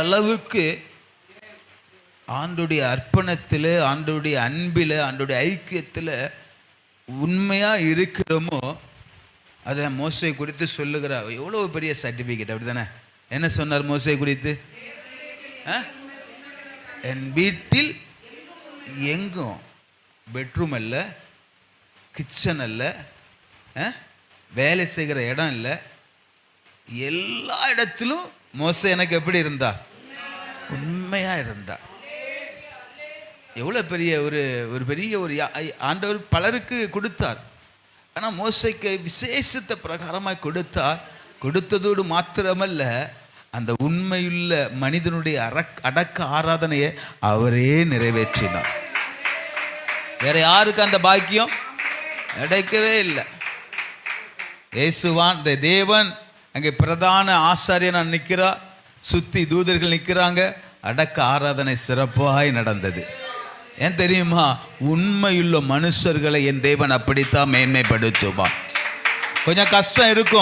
அளவுக்கு ஆண்டுடைய அர்ப்பணத்தில் ஆண்டுடைய அன்பில் ஆண்டுடைய ஐக்கியத்தில் உண்மையாக இருக்கிறோமோ அதை மோசை குறித்து சொல்லுகிறார் எவ்வளோ பெரிய சர்டிஃபிகேட் அப்படி தானே என்ன சொன்னார் மோசை குறித்து ஆ? என் வீட்டில் எங்கும் பெட்ரூம் அல்ல கிச்சன் அல்ல ஆ? வேலை செய்கிற இடம் இல்லை எல்லா இடத்திலும் மோசை எனக்கு எப்படி இருந்தா உண்மையாக இருந்தார் எவ்வளோ பெரிய ஒரு ஒரு பெரிய ஒரு ஆண்டவர் பலருக்கு கொடுத்தார். ஆனால் மோசைக்கு விசேஷத்தை பிரகாரமாக கொடுத்தார். கொடுத்ததோடு மாத்திரமல்ல அந்த உண்மையுள்ள மனிதனுடைய அரக் அடக்க ஆராதனையை அவரே நிறைவேற்றினார். வேற யாருக்கு அந்த பாக்கியம்? கிடைக்கவே இல்லை. இயேசுவான் இந்த தேவன் அங்கே பிரதான ஆசாரியனாக நிற்கிறார் சுத்தி தூதர்கள் நிற்கிறாங்க அடக்க ஆராதனை சிறப்பாய் நடந்தது. ஏன் தெரியுமா? உண்மையுள்ள மனுஷர்களை என் தேவன் அப்படித்தான் மேன்மைப்படுத்துவான். கொஞ்சம் கஷ்டம் இருக்கும்.